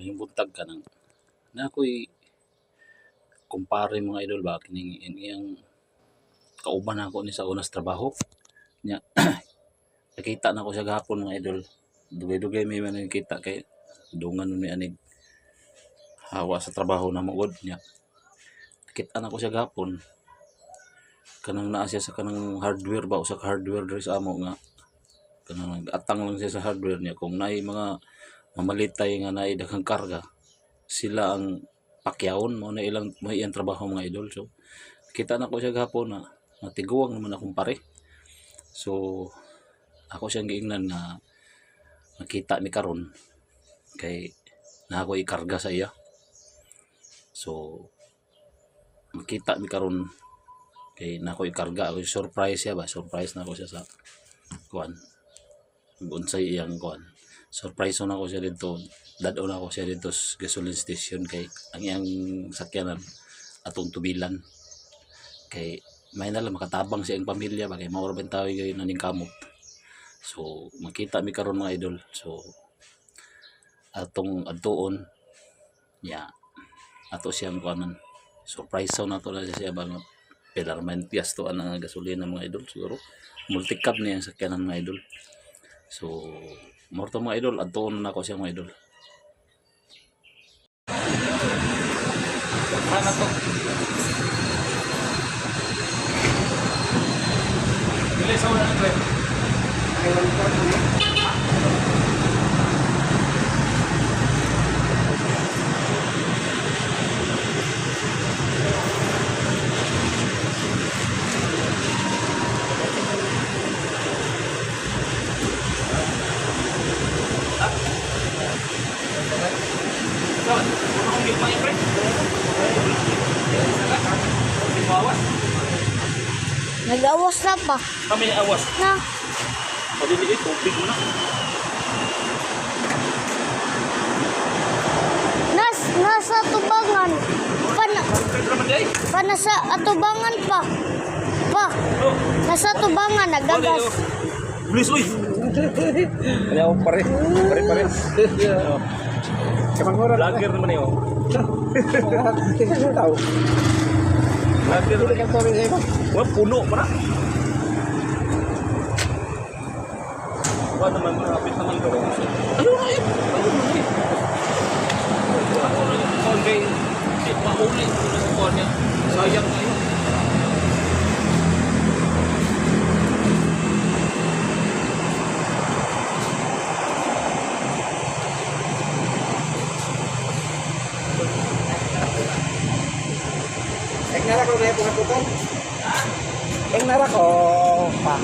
may buntag ka nang na ako'y kumpare mga idol ba kining iyang kauban ako ni sa unas trabaho. Nya nakita na ko siya gahapon mga idol. Dugay-dugay may man kita kay dungan mi anig hawa sa trabaho na magod nya. Nakita na ko siya gahapon. Kanang naa siya sa kanang hardware ba usa ka hardware diri sa amo nga kanang nag-atang lang siya sa hardware niya kung naay mga mamalitay nga naay daghang karga. Sila ang pakyawon. Mo na ilang mo iyang trabaho mga idol. So kita na ko siya gahapon na natiguang naman akong pare. So ako siyang giingnan na makita mi karon. Kay na ako ikarga sa iya. So makita mi karon. Kay na ako ikarga. Ako surprise siya ba? Surprise na ako siya sa kuan unsay iyang kuan surprise na ako siya dito. Dado na ako siya dito sa gasoline station kay ang iyang sakyanan atong tubilan. Kay may na lang makatabang siya ang pamilya ba kay mao ra bentawi gyud naning kamot. So makita mi karon mga idol. So atong adtuon ya ato siyang kuanan. Surprise na to na siya ba nga pilarment gasto ang gasolina mga idol siguro. Multicab niya ang sakyanan mga idol so morto mga idol adtuon na ako siya mga idol Ano to? Bili sa una ng trip. Saan? Nag-awas na pa. Kami awas. Na, Maliliit, tubig na. nas, nasa tubangan. Pa, na, Pwede naman di ay. pa nasa atubangan pa. Pa, Oh, nasa tubangan, nagagas. Bilis, uy! Ano ako pare? Pare pare. Kamang oras. Vlogger naman mo tao. Vlogger Hindi ka sorry sa iba. Wah, puno pa na. Wah, naman, marapit naman ko. Ano na yun? Ano na yun? Sayang na yun. Na yung pungatutan. Eng nara ko pa.